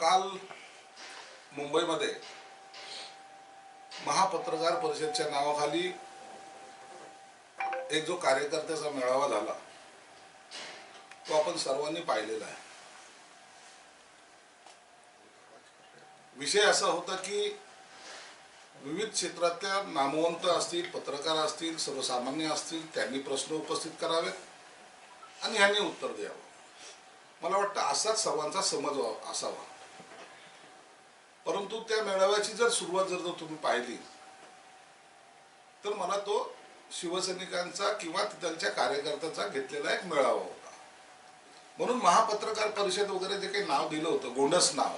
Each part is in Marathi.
काल मुंबईमध्ये महापत्रकार परिषदच्या नावाखाली एक जो कार्यकर्त्याचा मेळावा झाला तो आपण सर्वांनी पाहिलेला आहे. विषय असा होता की विविध क्षेत्रातल्या नामवंत असतील पत्रकार असतील सर्वसामान्य असतील त्यांनी प्रश्न उपस्थित करावेत आणि ह्यांनी उत्तर द्यावं. मला वाटतं असाच सर्वांचा समज व्हावा- असावा. परंतु त्या मेळाव्याची जर सुरुवात जर जर तुम्ही पाहिली तर मला तो शिवसैनिकांचा किंवा त्यांच्या कार्यकर्त्याचा घेतलेला एक मेळावा होता. म्हणून महापत्रकार परिषद वगैरे जे काही नाव दिलं होतं गोंडस नाव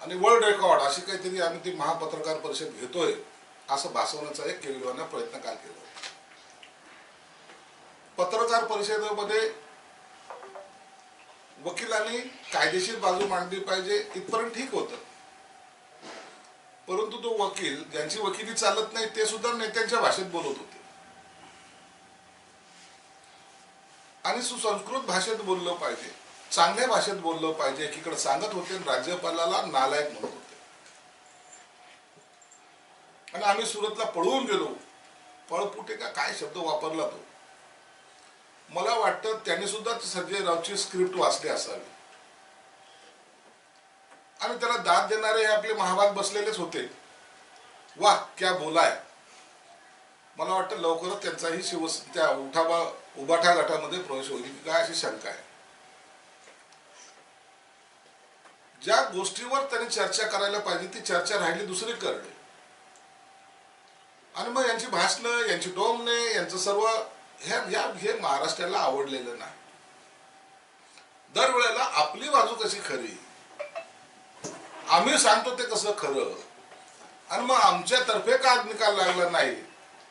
आणि वर्ल्ड रेकॉर्ड अशी काहीतरी आम्ही ती महापत्रकार परिषद घेतोय असं भासवण्याचा एक केविलवाना प्रयत्न काल केला पत्रकार परिषदेमध्ये वकिलांनी कायदेशीर बाजू मांडली पाहिजे इथपर्यंत ठीक होतं. परंतु तो वकील ज्यांची वकिली चालत नाही ते सुद्धा नेत्यांच्या भाषेत बोलत होते. आणि सुसंस्कृत भाषेत बोललं पाहिजे चांगल्या भाषेत बोललं पाहिजे एकीकडे सांगत होते आणि राज्यपालाला नालायक म्हणत होते. आणि आम्ही सुरतला पळवून गेलो. पळपुटे का काय शब्द वापरला तो? मला वाटतं त्यांनी सुद्धा संजय रावची स्क्रिप्ट वाचली असावी. आणि त्याला दाद देणारे हे आपले महाभाग बसलेलेच होते. वा क्या बोलाय मला वाटतं लवकरच त्यांचाही शिव त्या उठावा उबाठा गटामध्ये प्रवेश होईल. काय अशी शंका आहे? ज्या गोष्टीवर त्यांनी चर्चा करायला पाहिजे ती चर्चा राहिली दुसरी करणे आणि मग यांची भाषणं यांची डोमणे यांचं सर्व हे या हे महाराष्ट्राला आवडलेलं नाही. दरवेळेला आपली बाजू कशी खरी? आम्ही सांगतो ते कसं खरं. आणि मग आमच्यातर्फे का निकाल लागला नाही?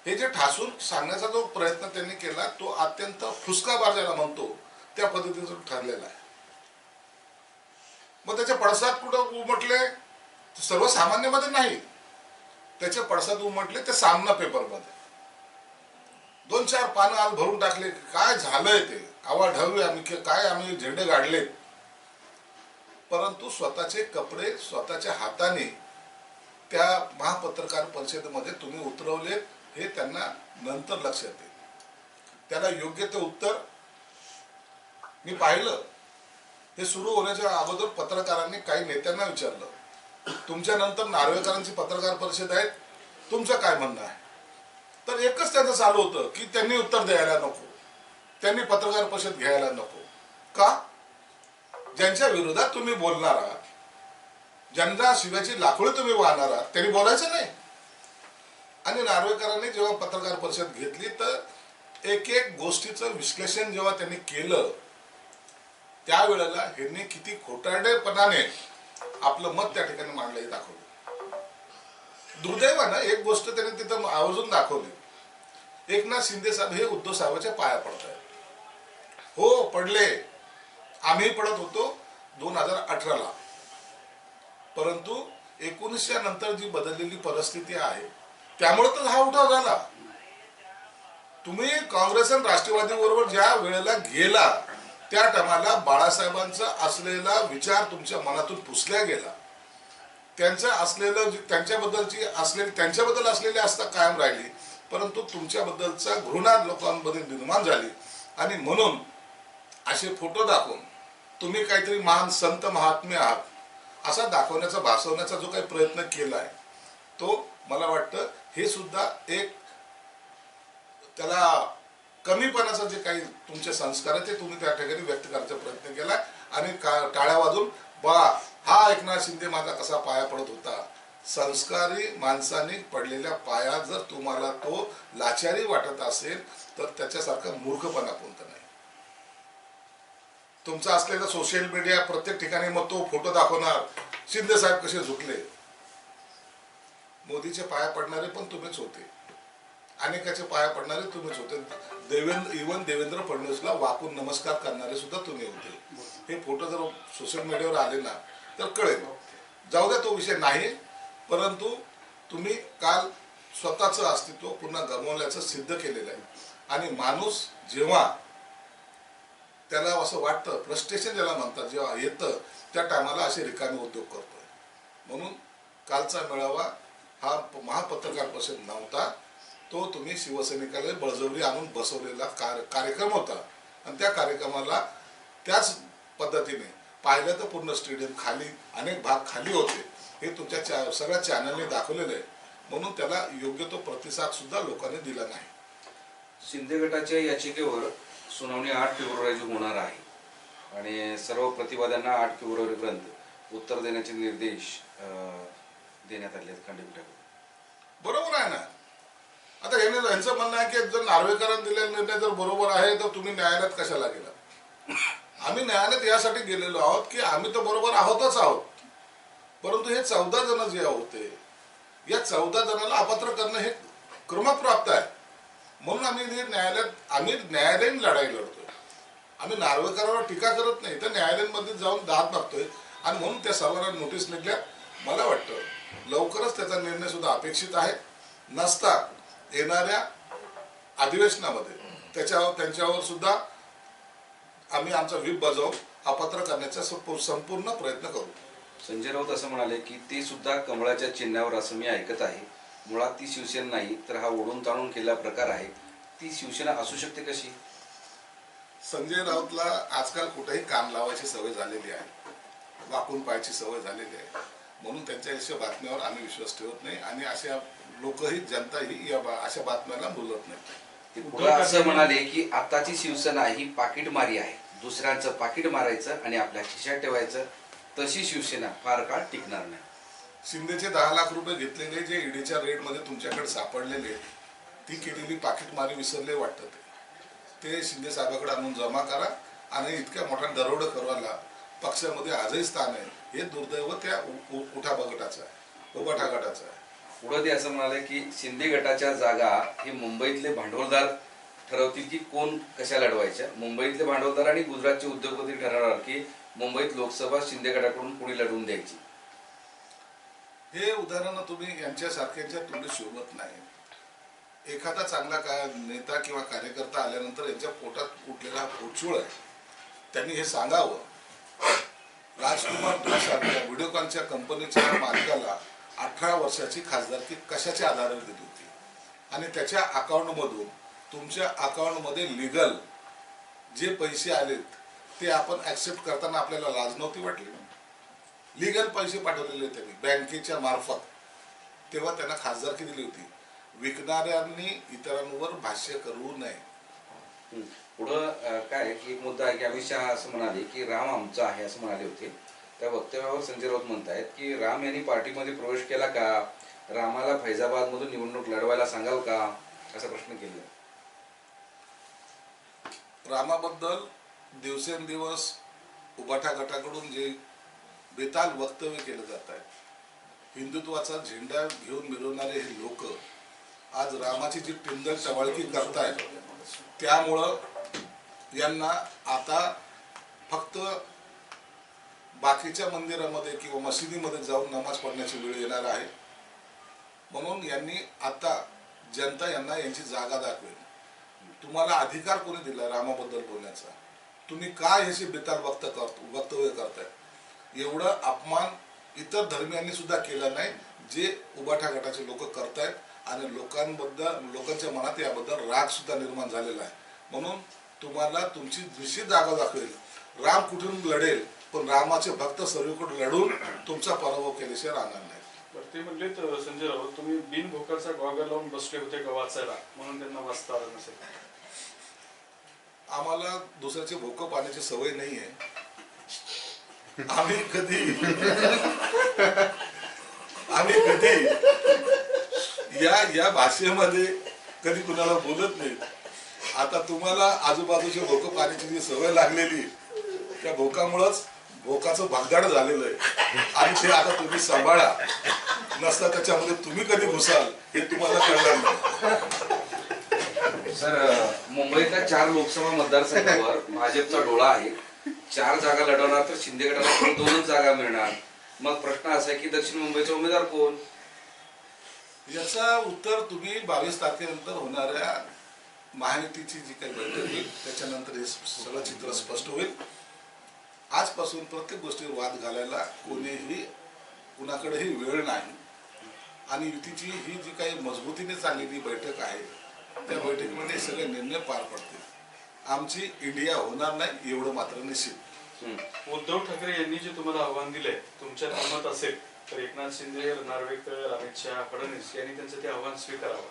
हे जे ठासून सांगण्याचा जो प्रयत्न त्यांनी केला तो अत्यंत फुसकाबार ज्याला म्हणतो त्या पद्धतीचं ठरलेला आहे. मग त्याचे पडसाद कुठं उमटले? सर्वसामान्यमध्ये नाही. त्याचे पडसाद उमटले ते सामना पेपरमध्ये दोन चार पानं आज भरून टाकले. काय झालंय ते? आवा ढवळे आम्ही काय आम्ही झेंडे गाडले? परंतु स्वतःचे कपडे स्वतःच्या हाताने त्या महापत्रकार परिषदेमध्ये तुम्ही उतरवले हे त्यांना नंतर लक्षात येईल. त्याला योग्य ते उत्तर मी पाहिलं. हे सुरू होण्याच्या अगोदर पत्रकारांनी काही नेत्यांना विचारलं. तुमच्या नंतर नार्वेकरांची पत्रकार परिषद आहे तुमचं काय म्हणणं आहे? तर एकच त्यांचं चालू होतं की त्यांनी उत्तर द्यायला नको. त्यांनी पत्रकार परिषद घ्यायला नको. का? ज्यांच्या विरोधात तुम्ही बोलणार आहात ज्यांना शिव्याची लाखोळी तुम्ही वाहणार आहात त्यांनी बोलायचं नाही. आणि नार्वेकरांनी जेव्हा पत्रकार परिषद घेतली तर एक एक गोष्टीचं विश्लेषण जेव्हा त्यांनी केलं त्यावेळेला ह्यांनी किती खोटारडेपणाने आपलं मत त्या ठिकाणी मांडलं हे दाखवलं. दुर्दैवानं एक गोष्ट त्यांनी तिथं आवर्जून दाखवली. एकनाथ शिंदे साहेब हे उद्धव साहेबांच्या पाया पडत आहेत हो पडले. आम्ही पडत होतो दोन हजार अठराला. परंतु एकोणीसच्या नंतर जी बदललेली परिस्थिती आहे त्यामुळे तर हा उठाव झाला. तुम्ही काँग्रेस आणि राष्ट्रवादी बरोबर ज्या वेळेला गेला त्या टायमाला बाळासाहेबांचा असलेला विचार तुमच्या मनातून पुसल्या गेला. त्यांचं असलेलं त्यांच्याबद्दलची असलेली त्यांच्याबद्दल असलेली आस्था कायम राहिली. परंतु तुमच्याबद्दलचा घृणा लोकांमध्ये निर्माण झाली. आणि म्हणून असे फोटो दाखवून तुम्ही काहीतरी महान संत महात्मे आहात असा दाखवण्याचा भासवण्याचा जो काही प्रयत्न केला आहे तो मला वाटतं हे सुद्धा एक त्याला कमीपणाचं जे काही तुमचे संस्कार आहे ते तुम्ही त्या ठिकाणी व्यक्त करायचा प्रयत्न केला. आणि का टाळ्या वाजून बा हा एकनाथ शिंदे माझा कसा पाया पडत होता? संस्कारी माणसाने पडलेल्या पाया जर तुम्हाला तो लाचारी वाटत असेल तर त्याच्यासारखा मूर्खपणा कोणता नाही? तुमचा असलेला सोशल मीडिया प्रत्येक ठिकाणी मग तो फोटो दाखवणार. शिंदे साहेब कसे झुकले? मोदीचे पाया पडणारे पण तुम्हीच होते. अनेकाचे पाया पडणारे तुम्हीच होते. देवेंद्र इवन देवेंद्र फडणवीसला वाकून नमस्कार करणारे सुद्धा तुम्ही होते. हे फोटो जर सोशल मीडियावर आले ना तर कळेल. जाऊ द्या तो विषय नाही. परंतु तुम्ही काल स्वतःचं अस्तित्व पुन्हा गमावल्याचं सिद्ध केलेलं आहे. आणि माणूस जेव्हा त्याला असं वाटतं फ्रस्ट्रेशन ज्याला म्हणतात जेव्हा येतं त्या टायमाला असे रिकामे उद्योग करतोय. म्हणून कालचा मेळावा हा प- महापत्रकार परिषद नव्हता. तो तुम्ही शिवसैनिकाला बळजबरी आणून बसवलेला कार्य कार्यक्रम होता. आणि त्या कार्यक्रमाला त्याच पद्धतीने पाहिलं तर पूर्ण स्टेडियम खाली अनेक भाग खाली होते. हे तुमच्या चा सगळ्या चॅनलने दाखवलेलं आहे. म्हणून त्याला योग्य तो प्रतिसाद सुद्धा लोकांनी दिला नाही. शिंदे गटाच्या याचिकेवर सुनावणी आठ फेब्रुवारी होणार आहे. आणि सर्व प्रतिवाद्यांना आठ फेब्रुवारीपर्यंत उत्तर देण्याचे निर्देश देण्यात आले आहेत खंडपीठाकडून बरोबर आहे ना? आता याने यांचं म्हणणं आहे की जर नार्वेकरांनी दिलेला निर्णय जर बरोबर आहे तर तुम्ही न्यायालयात कशाला गेला आम्ही न्यायालयात यासाठी गेलेलो आहोत की आम्ही तर बरोबर आहोतच आहोत. परंतु हे चौदा जण जे होते या चौदा जणाला अपात्र करणं हे क्रमप्राप्त आहे. म्हणून आम्ही हे न्यायालयात आम्ही न्यायालयीन लढाई लढतोय. आम्ही नार्वेकरांवर टीका करत नाही तर न्यायालयांमध्ये जाऊन दाद मागतोय. आणि म्हणून त्या सर्वांना नोटीस निघल्या. मला वाटतं लवकरच त्याचा निर्णय सुद्धा अपेक्षित आहे. नसता येणाऱ्या अधिवेशनामध्ये त्याच्यावर त्यांच्यावर सुद्धा आम्ही आमचा व्हीप बजावून अपात्र करण्याचा संपू- संपूर्ण प्रयत्न करू. संजय राऊत असं म्हणाले की ते सुद्धा कमळाच्या चिन्हावर असं मी ऐकत आहे. मुळात ती शिवसेना नाही तर हा ओढून ताणून केलेला प्रकार आहे. ती शिवसेना असू शकते कशी? संजय राऊतला आजकाल कुठेही कान लावायची सवय झालेली आहे. वाकून पाहायची सवय झालेली आहे. म्हणून त्यांच्या अशा बातम्यावर आम्ही विश्वास ठेवत नाही आणि अशा लोकही जनताही या अशा बातम्याला बोलत नाही. ते पुढे असं म्हणाले की आताची शिवसेना ही पाकिटमारी आहे. दुसऱ्यांचं पाकिट मारायचं आणि आपल्या खिशात ठेवायचं. तशी शिवसेना फार काळ टिकणार नाही. शिंदेचे दहा लाख रुपये घेतलेले जे ईडीच्या रेटमध्ये तुमच्याकडे सापडलेले ती केलेली पाकिटमारी विसरले वाटतं ते. ते शिंदे साहेबाकडे आणून जमा करा आणि इतक्या मोठ्या दरोडं करवायला पक्षामध्ये आजही स्थान आहे. हे दुर्दैव त्या उठा बगटाचं आहे उबाठा गटाचं आहे. पुढे ते असं म्हणाले की शिंदे गटाच्या जागा हे मुंबईतले भांडवलदार ठरवतील की कोण कशा लढवायच्या? मुंबईतले भांडवलदार आणि गुजरातचे उद्योगपती ठरवणार की मुंबईत लोकसभा शिंदे गटाकडून कुणी लढवून द्यायची? हे उदाहरण तुम्ही यांच्यासारख्यांच्या तुम्ही शोभत नाही. एखादा चांगला का नेता किंवा कार्यकर्ता आल्यानंतर यांच्या पोटात उठलेला हा पोचूळ आहे. त्यांनी हे सांगावं. राजकुमार तुझ्यासारख्या व्हिडिओकॉनच्या कंपनीच्या मालकाला अठरा वर्षाची खासदारकी कशाच्या आधारावर दिली होती? आणि त्याच्या अकाउंटमधून तुमच्या अकाउंटमध्ये लिगल जे पैसे आलेत ते आपण ॲक्सेप्ट करताना आपल्याला लाज नव्हती वाटली? लिगल पैसे पाठवलेले त्यांनी बँकेच्या मार्फत. तेव्हा त्यांना खासदारकी दिली होती. विकणाऱ्यांनी इतरांवर भाष्य करू नये. पुढं काय आहे की एक मुद्दा आहे की अमित शहा असं म्हणाले की राम आमचा आहे असं म्हणाले होते. त्या वक्तव्यावर संजय राऊत म्हणतायत की राम यांनी पार्टीमध्ये प्रवेश केला का? रामाला फैजाबाद मधून निवडणूक लढवायला सांगाल का? असा प्रश्न केला. रामाबद्दल दिवसेंदिवस उभाठा गटाकडून जे बेताल वक्तव्य केलं जात आहे हिंदुत्वाचा झेंडा घेऊन मिरवणारे हे लोक आज रामाची जी टिंदल टवाळकी करतायत त्यामुळं यांना आता फक्त बाकीच्या मंदिरामध्ये किंवा मशिदीमध्ये जाऊन नमाज पडण्याची वेळ येणार आहे. म्हणून यांनी आता जनता यांना यांची जागा दाखवेल. तुम्हाला अधिकार कोणी दिला रामाबद्दल बोलण्याचा? तुम्ही काय ह्याची बेताल वक्त करतो वक्तव्य करताय? एवढं अपमान इतर धर्मियांनी सुद्धा केला नाही जे उबाठा गटाचे लोक करतायत आणि लोकांबद्दल लोकांच्या मनात याबद्दल राग सुद्धा निर्माण झालेला आहे. म्हणून तुम्हाला तुमची निश्चित जागा दाखवेल राम कुठून लढेल पण रामाचे भक्त सर्वीकडे लढून तुमचा पराभव केल्याशिवाय राहणार नाही. बरं, ते म्हणले तर संजय राऊत तुम्ही बिनभोकाचा गॉगल लावून बसले होते का वाचायला? म्हणून त्यांना वाचता आलं नसेल. आम्हाला दुसऱ्याचे भोकं पाण्याची सवय नाही आहे आम्ही कधी आम्ही कधी या या भाषेमध्ये कधी कुणाला बोलत नाही आता तुम्हाला आजूबाजूच्या भोकं पाण्याची जी सवय लागलेली त्या भोकामुळंच भोकाचं भगदाड झालेलं आहे. आणि ते आता तुम्ही सांभाळा. नसता त्याच्यामध्ये तुम्ही कधी घुसाल हे तुम्हाला कळणार नाही. सर मुंबईतल्या चार लोकसभा मतदारसंघावर भाजपचा डोळा आहे. चार जागा लढवणार तर शिंदे गटाला दोनच जागा मिळणार. मग प्रश्न असा आहे की दक्षिण मुंबईचा उमेदवार कोण? याचा उत्तर तुम्ही बावीस तारखेनंतर होणाऱ्या महायुतीची जी काही बैठक होईल त्याच्यानंतर हे सगळं चित्र स्पष्ट होईल. आजपासून प्रत्येक गोष्टीवर वाद घालायला कोणीही कुणाकडेही वेळ नाही. आणि युतीची ही जी काही मजबूतीने चाललेली बैठक आहे त्या बैठकीमध्ये सगळे निर्णय पार पडतील. आमची इंडिया होणार नाही एवढं मात्र निश्चित. उद्धव ठाकरे यांनी जे तुम्हाला आव्हान दिलंय तुमच्यात हिंमत असेल तर एकनाथ शिंदे नार्वेकर अमित शहा फडणवीस यांनी त्यांचं ते आव्हान स्वीकारावं.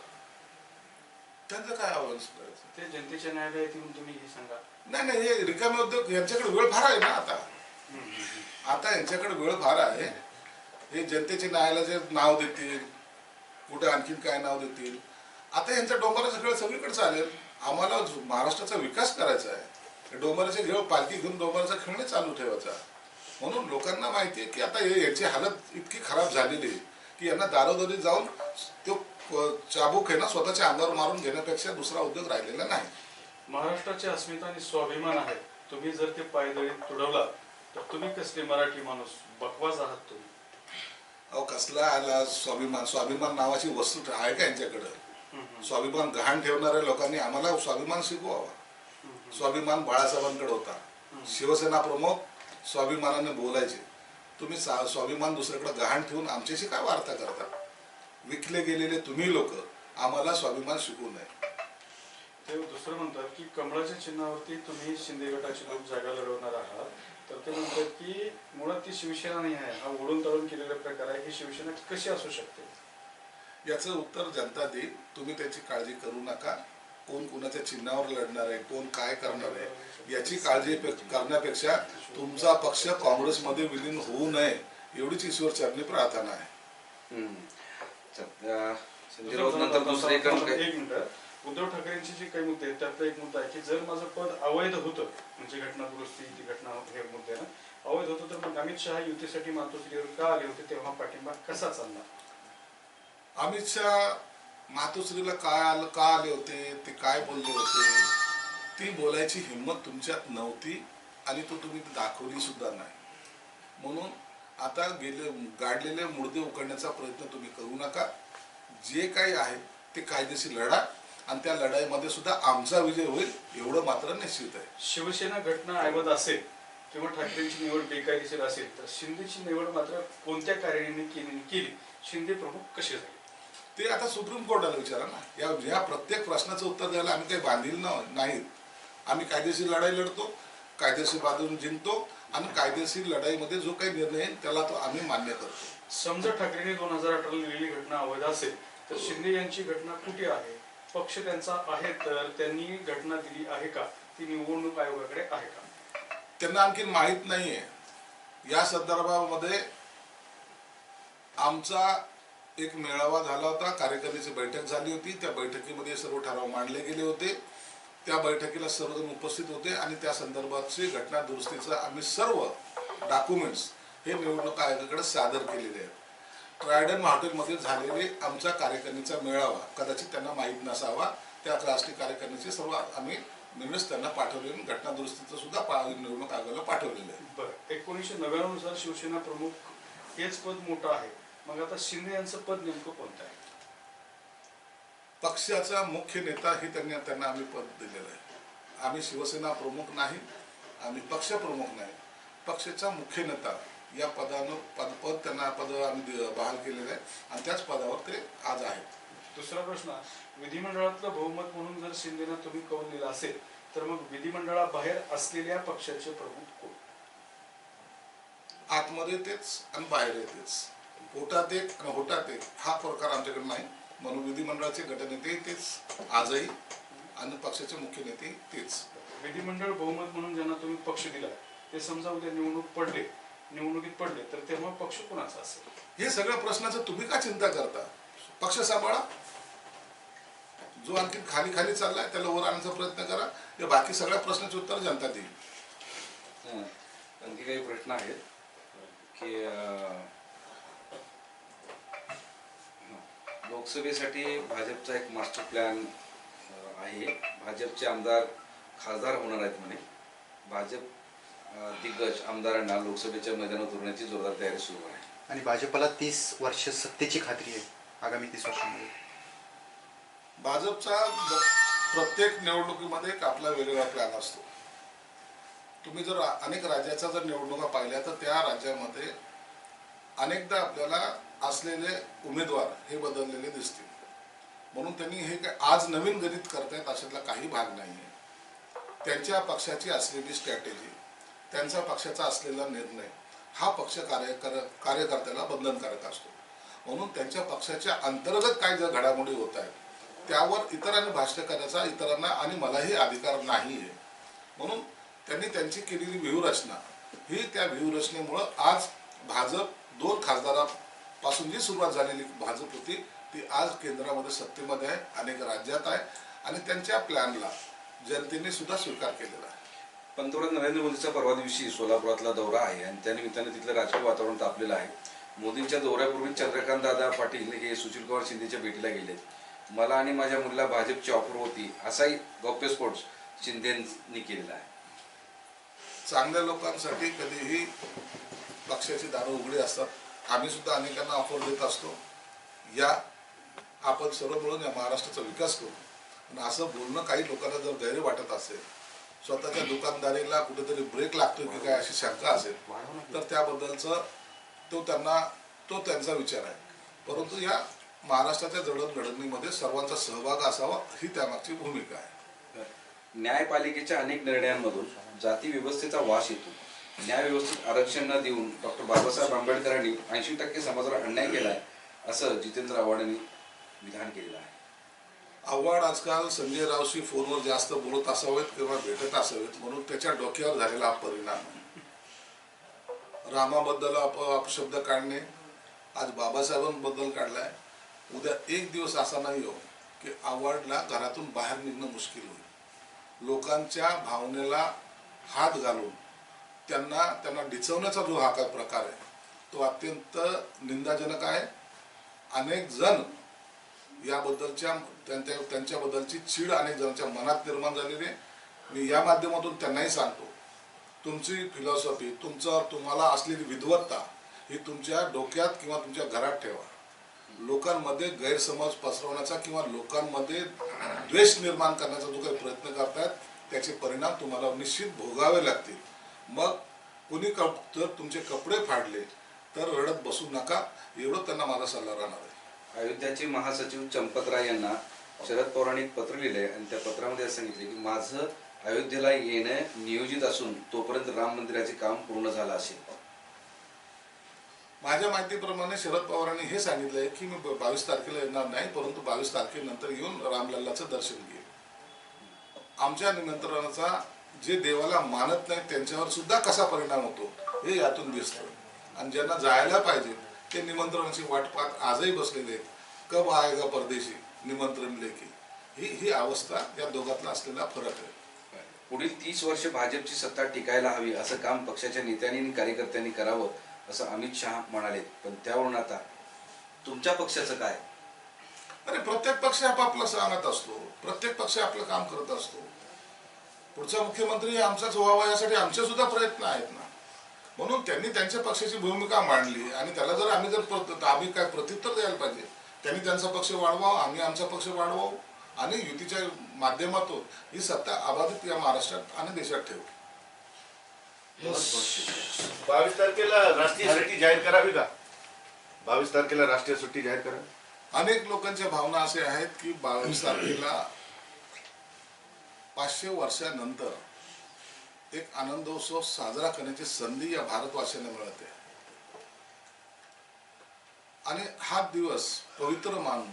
त्यांचं काय आव्हान करायचं ते जनतेच्या न्यायालयात येऊन तुम्ही हे सांगा. नाही नाही हे रिकामे उद्योग यांच्याकडे वेळ फार आहे ना आता. आता यांच्याकडे वेळ फार आहे. हे जनतेचे न्यायालयाचे नाव देतील कुठे आणखीन काय नाव देतील? आता यांचा डोंबराचा खेळ सगळीकडे चालेल. आम्हाला महाराष्ट्राचा विकास करायचा आहे. डोंगराचे खेळ पालखी घेऊन डोंबराचा खेळ चालू ठेवायचा. म्हणून लोकांना माहिती आहे की आता याची हालत इतकी खराब झालेली आहे की यांना दारोदारी जाऊन तो चाबूक आहे ना स्वतःच्या अंगावर मारून घेण्यापेक्षा दुसरा उद्योग राहिलेला नाही. महाराष्ट्राची अस्मिता आणि स्वाभिमान आहे. तुम्ही जर ते पायदळी तुडवला तर तुम्ही कसले मराठी माणूस? बकवास आहात तुम्ही. अहो कसला आला? स्वाभिमान स्वाभिमान नावाची वस्तू आहे का यांच्याकडं? स्वाभिमान गहाण ठेवणाऱ्या लोकांनी आम्हाला स्वाभिमान शिकवावा. स्वाभिमान बाळासाहेबांकडे होता. शिवसेना प्रमुख स्वाभिमानाने बोलायचे. तुम्ही स्वाभिमान दुसऱ्याकडे गहाण ठेवून आमच्याशी काय वार्ता करता? विकले गेलेले तुम्ही लोक आम्हाला स्वाभिमान शिकवू नये. ते दुसरं म्हणतात की कमळाच्या चिन्हावरती तुम्ही शिंदे गटाचे लोक जागा लढवणार आहात. तर ते म्हणतात की मुळात ती शिवसेना नाही आहे. हा ओढून तळून केलेला प्रकार आहे. ही शिवसेना कशी असू शकते? याचं उत्तर जनता देईल. तुम्ही त्याची काळजी करू नका. कोण कुणाच्या चिन्हावर लढणार आहे? कोण काय करणार आहे? याची काळजी पे- करण्यापेक्षा तुमचा पक्ष काँग्रेसमध्ये विलीन होऊ नये. एवढीच ईश्वर चरणी प्रार्थना आहे. संजय राऊत नंतर दुसरे एक मिनिट. उद्धव ठाकरेंचे जे काही मुद्दे आहेत त्यातला एक मुद्दा आहे की जर माझं पद अवैध होतं म्हणजे घटना दुरुस्ती ती घटना हे मुद्दे ना अवैध होतं तर मग अमित शहा युतीसाठी मातोश्रीवर का आले होते तेव्हा पाठिंबा कसा चालला अमित शहा मातोश्रीला काय आलं का आले होते ते काय बोलले होते? ती बोलायची हिंमत तुमच्यात नव्हती आणि तो तुम्ही दाखवली सुद्धा नाही. म्हणून आता गेले गाडलेले मुर्दे उकडण्याचा प्रयत्न तुम्ही करू नका. जे काही आहे ते कायदेशीर लढा आणि त्या लढाईमध्ये सुद्धा आमचा विजय होईल एवढं मात्र निश्चित आहे. शिवसेना घटना ऐवत असेल किंवा ठाकरेंची निवड बेकायदेशीर असेल तर शिंदेची निवड मात्र कोणत्या कार्याने केली केली? शिंदे प्रमुख कसे झाले? ते आता सुप्रीम कोर्टाला विचारा ना. या या प्रत्येक प्रश्नाचं उत्तर द्यायला आम्ही काही बांधील नाहीत. आम्ही कायदेशीर लढाई लढतो कायदेशीर बाजून जिंकतो आणि कायदेशीर लढाईमध्ये जो काही निर्णय येईल त्याला तो आम्ही मान्य करतो. समजा ठाकरेंनी दोन हजार अठरा लिहिलेली घटना अवैध असेल तर शिंदे यांची घटना कुठे आहे? पक्ष त्यांचा आहे तर त्यांनी घटना दिली आहे का? ती निवडणूक आयोगाकडे आहे का? त्यांना आणखी माहीत नाहीये. या संदर्भामध्ये आमचा एक मेळावा झाला होता. कार्यकारिणीची बैठक झाली होती. त्या बैठकीमध्ये सर्व ठराव मांडले गेले होते. त्या बैठकीला सर्वजण उपस्थित होते आणि त्या संदर्भातची घटना दुरुस्तीचं आम्ही सर्व डॉक्युमेंट्स हे निवडणूक आयोगाकडे सादर केलेले आहेत. ट्रायडन हॉटेलमध्ये झालेले आमचा कार्यकारिणीचा मेळावा कदाचित त्यांना माहीत नसावा त्या राष्ट्रीय कार्यकारिणीचे सर्व आम्ही मिनिट्स त्यांना पाठवले घटना दुरुस्तीचं सुद्धा निवडणूक आयोगाला पाठवलेलं आहे. बरं एकोणीसशे नव्याण्णवनुसार शिवसेना प्रमुख हेच पद मोठं आहे. मग आता शिंदे यांचं पद नेमकं कोणतं आहे? पक्षाचा मुख्य नेता हे त्यांनी त्यांना आम्ही पद दिलेलं आहे. आम्ही शिवसेना प्रमुख नाही आम्ही पक्ष प्रमुख नाही. पक्षाचा मुख्य नेता या पदानं पद पद त्यांना पद आम्ही बहाल केलेलं आहे. आणि त्याच पदावर ते आज आहेत. दुसरा प्रश्न विधिमंडळातलं बहुमत म्हणून जर शिंदेना तुम्ही कौल दिला असेल तर मग विधिमंडळाबाहेर असलेल्या पक्षाचे प्रमुख कोण? आतमध्ये तेच आणि बाहेर तेच. पोटात एक आणि होटात एक. हा प्रकार आमच्याकडे नाही. म्हणून विधिमंडळाचे गटनेते तेच. आजही आणि पक्षाचे मुख्य नेते तेच. विधिमंडळ बहुमत म्हणून ज्यांना तुम्ही पक्ष दिला ते समजा उद्या निवडणूक पडले. निवडणुकीत पडले तर तेव्हा पक्ष कोणाचा असेल? हे सगळ्या प्रश्नाचं तुम्ही का चिंता करता? पक्ष सांभाळा. जो आणखी खाली खाली चाललाय त्याला वर आणण्याचा प्रयत्न करा. या बाकी सगळ्या प्रश्नाचे उत्तर जनता देईल. हं. आणखी काही प्रश्न आहेत? की. लोकसभेसाठी भाजपचा एक मास्टर प्लॅन आहे. भाजपचे आमदार खासदार होणार आहेत म्हणे. भाजप दिग्गज आमदारांना लोकसभेच्या मैदानात उतरण्याची जोरदार तयारी सुरू आहे. आणि भाजपला तीस वर्ष सत्तेची खात्री आहे आगामी तीस वर्षांमध्ये. भाजपचा ब- प्रत्येक निवडणुकीमध्ये एक आपला वेगवेगळा प्लॅन असतो. तुम्ही जर अनेक राज्याच्या जर निवडणुका पाहिल्या तर त्या राज्यामध्ये अनेकदा आपल्याला असलेले उमेदवार हे बदललेले दिसतील. म्हणून त्यांनी हे काय आज नवीन गणित करतायत अशातला काही भाग नाही आहे त्यांच्या पक्षाची असलेली स्ट्रॅटेजी त्यांचा पक्षाचा असलेला निर्णय हा पक्ष कार्यकर कार्यकर्त्याला बंधनकारक असतो. म्हणून त्यांच्या पक्षाच्या अंतर्गत काय ज्या घडामोडी होत आहेत त्यावर इतरांनी भाष्य करायचा इतरांना आणि मलाही अधिकार नाही आहे म्हणून त्यांनी त्यांची केलेली व्यूहरचना ही त्या व्यूहरचनेमुळं आज भाजप दोन खासदारापासून जी सुरुवात झालेली भाजप होती ती आज केंद्रामध्ये सत्तेमध्ये आहे अनेक राज्यात आहे आणि त्यांच्या प्लॅनला जनतेने सुद्धा स्वीकार केलेला आहे. पंतप्रधान नरेंद्र मोदीचा परवा दिवशी सोलापुरातला दौरा आहे आणि त्यानिमित्ताने तिथलं राजकीय वातावरण तापलेलं आहे. मोदींच्या दौऱ्यापूर्वी चंद्रकांत दादा पाटील हे सुशील कुमार शिंदेच्या भेटीला गेले. मला आणि माझ्या मुलीला भाजपची ऑफर होती असाही गौप्यस्फोट शिंदेनी केलेला आहे. चांगल्या लोकांसाठी कधीही पक्षाची दारं उघडी असतात. आम्ही सुद्धा अनेकांना ऑफर देत असतो. या आपण सर्व मिळून या महाराष्ट्राचा विकास करू. असं बोलणं काही लोकांना जर गैर वाटत असेल स्वतःच्या दुकानदारीला कुठेतरी ब्रेक लागतो की काय अशी शंका असेल तर त्याबद्दलचं तो त्यांना तो त्यांचा विचार आहे. परंतु या महाराष्ट्राच्या जडणघडणीमध्ये सर्वांचा सहभाग असावा ही त्यामागची भूमिका आहे. न्यायपालिकेच्या अनेक निर्णयांमधून जाती व्यवस्थेचा वास येतो. न्यायव्यवस्थेत आरक्षण न देऊन डॉक्टर बाबासाहेब आंबेडकरांनी ऐंशी टक्के समाजाला अन्याय केलाय असं जितेंद्र आव्हाडांनी विधान केलेलं आहे. आव्हाड आजकाल संजय रावशी फोनवर जास्त बोलत असावेत किंवा भेटत असावेत म्हणून त्याच्या डोक्यावर झालेला हा परिणाम. रामाबद्दल अप अपशब्द काढणे आज बाबासाहेबांबद्दल काढलाय. उद्या एक दिवस असा नाही हो की आव्हाडला घरातून बाहेर निघणं मुश्किल होईल. लोकांच्या भावनेला हात घालून त्यांना त्यांना डिचवण्याचा जो हा काय प्रकार आहे तो अत्यंत निंदाजनक आहे. अनेक जण याबद्दलच्या त्यांच्या त्यांच्याबद्दलची चीड अनेक जणांच्या मनात निर्माण झालेली आहे मी या माध्यमातून त्यांनाही सांगतो तुमची फिलॉसॉफी तुमचं तुम्हाला असलेली विद्वत्ता ही तुमच्या डोक्यात किंवा तुमच्या घरात ठेवा. लोकांमध्ये गैरसमज पसरवण्याचा किंवा लोकांमध्ये द्वेष निर्माण करण्याचा जो काही प्रयत्न करतायत त्याचे परिणाम तुम्हाला निश्चित भोगावे लागतील. मग कुणी कप जर तुमचे कपडे फाडले तर रडत बसू नका एवढं त्यांना माझा सल्ला राहणार आहे. अयोध्याचे महासचिव चंपतराय यांना शरद पवारांनी एक पत्र लिहिले आणि त्या पत्रामध्ये असं सांगितले की माझं अयोध्येला येणं नियोजित असून तोपर्यंत राम मंदिराचे काम पूर्ण झालं असेल. माझ्या माहितीप्रमाणे शरद पवारांनी हे सांगितलंय की मी बावीस तारखेला येणार नाही परंतु बावीस तारखेनंतर येऊन रामलल्लाचं दर्शन घेईन. आमच्या निमंत्रणाचा जे देवाला मानत नाही त्यांच्यावर सुद्धा कसा परिणाम होतो हे यातून दिसतं आणि ज्यांना जायला पाहिजे ते निमंत्रणाची वाट पाहत आजही बसलेले आहेत. कब आएगा परदेशी? निमंत्रण लेखी ही ही अवस्था या दोघातला असलेला फरक आहे. पुढील तीस वर्ष भाजपची सत्ता टिकायला हवी असं काम पक्षाच्या नेत्यांनी आणि कार्यकर्त्यांनी करावं असं अमित शहा म्हणाले. पण त्यावरून आता तुमच्या पक्षाचं काय? अरे प्रत्येक पक्ष आपापला सांगत असतो. प्रत्येक पक्ष आपलं काम करत असतो. पुढचा मुख्यमंत्री आमचाच व्हावा यासाठी आमचे सुद्धा प्रयत्न आहेत ना. म्हणून त्यांनी त्यांच्या पक्षाची भूमिका मांडली. आणि त्याला जर आम्ही जर प्रत- आम्ही काय प्रत्युत्तर द्यायला पाहिजे त्यांनी त्यांचा पक्ष वाढवावा आम्ही आमचा पक्ष वाढवावं आणि युतीच्या माध्यमातून ही सत्ता अबाधित या महाराष्ट्रात आणि देशात ठेवू. बावीस तारखेला राष्ट्रीय सुट्टी जाहीर करावी का? बावीस तारखेला राष्ट्रीय सुट्टी जाहीर करावी अनेक लोकांच्या भावना असे आहेत की बावीस तारखेला पाचशे वर्षानंतर एक आनंदोत्सव साजरा करण्याची संधी या भारतवासियांना मिळते. आणि हा दिवस पवित्र मानून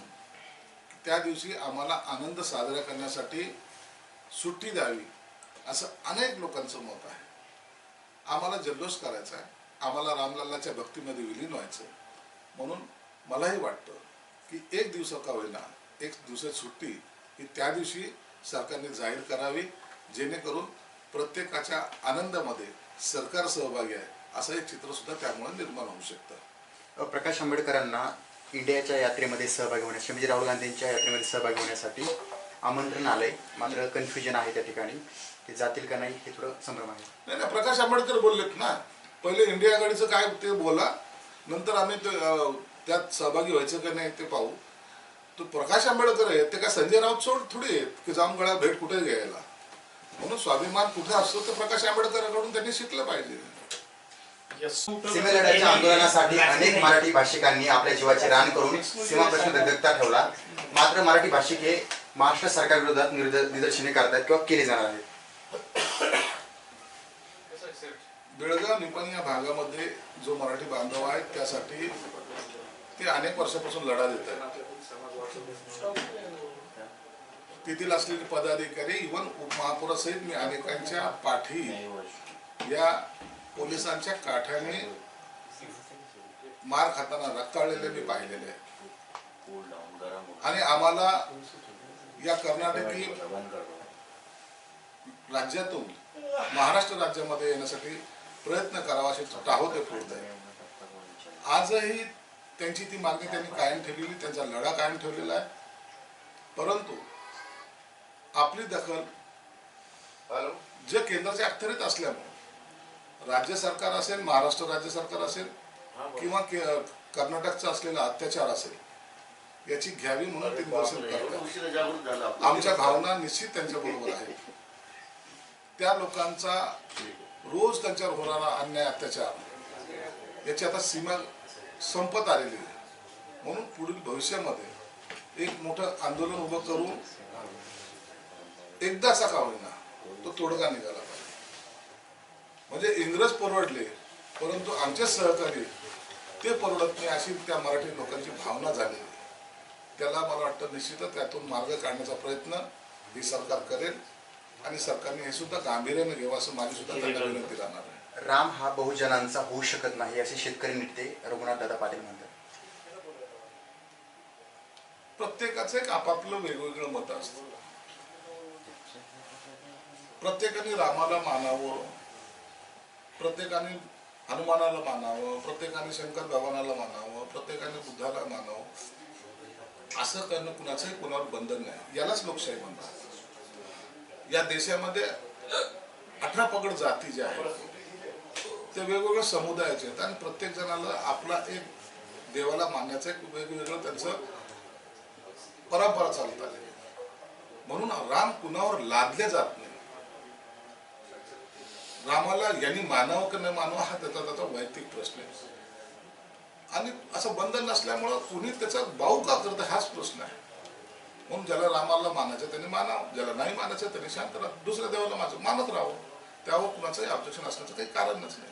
त्या दिवशी आम्हाला आनंद साजरा करण्यासाठी सुट्टी द्यावी असं अनेक लोकांचं मत आहे. आम्हाला जल्लोष करायचा आहे. आम्हाला रामलालाच्या भक्तीमध्ये विलीन व्हायचं म्हणून मलाही वाटतं की एक दिवस का होईना एक दिवसाची सुट्टी ही त्या दिवशी सरकारने जाहीर करावी जेणेकरून प्रत्येकाच्या आनंदामध्ये सरकार सहभागी आहे. असं एक चित्र सुद्धा त्यामुळे निर्माण होऊ शकतं. प्रकाश आंबेडकरांना इंडियाच्या यात्रेमध्ये सहभागी होण्यासाठी म्हणजे राहुल गांधींच्या यात्रेमध्ये सहभागी होण्यासाठी आमंत्रण आलंय. मात्र कन्फ्युजन आहे त्या ठिकाणी ते जातील का नाही हे थोडं संभ्रम आहे. नाही नाही प्रकाश आंबेडकर बोललेत ना. पहिले इंडिया आघाडीचं काय ते बोला नंतर आम्ही त्यात सहभागी व्हायचं का नाही ते पाहू. तो प्रकाश आंबेडकर आहेत ते काय संजय राऊत सोड थोडी आहेत की जाऊन गळ्यात भेट कुठे घ्यायला? म्हणून स्वाभिमान कुठे असतो तर प्रकाश आंबेडकरांकडून त्यांनी शिकलं पाहिजे. सीमेलढ्याच्या आंदोलनासाठी अनेक मराठी भाषिकांनी आपल्या जीवाचे रान करून सीमा प्रश्न दगदगता ठेवला. मात्र मराठी भाषिक हे महाराष्ट्र सरकार विरोधात निदर्शने करतात किंवा केले जाणार आहेत. बेळगाव निपाण या भागामध्ये जो मराठी बांधव आहे त्यासाठी ते अनेक वर्षापासून लढा देत आहेत. तेथील असलेले पदाधिकारी इवन उपमहापौरासहित मी अनेकांच्या पाठी या पोलिसांच्या काठ्याने मार खाताना रक्ताळलेले मी पाहिलेले आहे. आणि आम्हाला या कर्नाटकी राज्यातून महाराष्ट्र राज्यामध्ये येण्यासाठी प्रयत्न करावा असे टाहो ते फोडत आहे आजही त्यांची ती मागणी त्यांनी कायम ठेवलेली त्यांचा लढा कायम ठेवलेला आहे. परंतु आपली दखल. हॅलो. जे केंद्राचे अखत्यारीत असल्यामुळे राज्य सरकार असेल महाराष्ट्र राज्य सरकार असेल किंवा कर्नाटकचा असलेला अत्याचार असेल याची घ्यावी म्हणून ते निदर्शन करतात. आमच्या भावना निश्चित त्यांच्या बरोबर आहेत. त्या लोकांचा रोज त्यांच्यावर होणारा अन्याय अत्याचार याची आता सीमा संपत आलेली आहे. म्हणून पुढील भविष्यामध्ये एक मोठं आंदोलन उभं करून एकदाचा का होईना? तो तोडगा निघाला पाहिजे. म्हणजे इंग्रज परवडले परंतु आमचे सहकारी ते परवडत नाही अशी त्या मराठी लोकांची भावना झालेली. त्याला मला वाटतं निश्चितच त्यातून मार्ग काढण्याचा प्रयत्न ही सरकार करेल आणि सरकारने हे सुद्धा गांभीर्याने घ्यावं असं माझी सुद्धा त्यांना विनंती राहणार आहे. राम हा बहुजनांचा होऊ शकत नाही असे शेतकरी नेते रघुनाथ दादा पाटील म्हणतात. प्रत्येकाचं एक आपापलं वेगवेगळं मत असतं. प्रत्येकाने रामाला मानावं प्रत्येकाने हनुमानाला मानावं प्रत्येकाने शंकर भगवानाला मानावं प्रत्येकाने बुद्धाला मानावं असं करणं कुणाचंही कुणावर बंधन नाही. यालाच लोकशाही म्हणतात. या देशामध्ये अठरा पकड जाती ज्या आहेत ते वेगवेगळ्या समुदायाचे आहेत आणि प्रत्येक जणाला आपला एक देवाला मानण्याचं एक वेगवेगळं त्यांचं परंपरा चालत आली म्हणून राम कुणावर लादले जात नाही. रामाला यांनी मानावं की नाही मानावं हा त्याचा त्याचा वैयक्तिक प्रश्न आहे. आणि असं बंधन नसल्यामुळं कुणी त्याचा भाऊ का करतं हाच प्रश्न आहे. म्हणून ज्याला रामाला मानायचं त्यांनी मानावं. ज्याला नाही मानायचं त्यांनी शांत राहा. दुसऱ्या देवाला माझं मानत राहावं. त्यावर कुणाचंही ऑब्जेक्शन असण्याचं काही कारणच नाही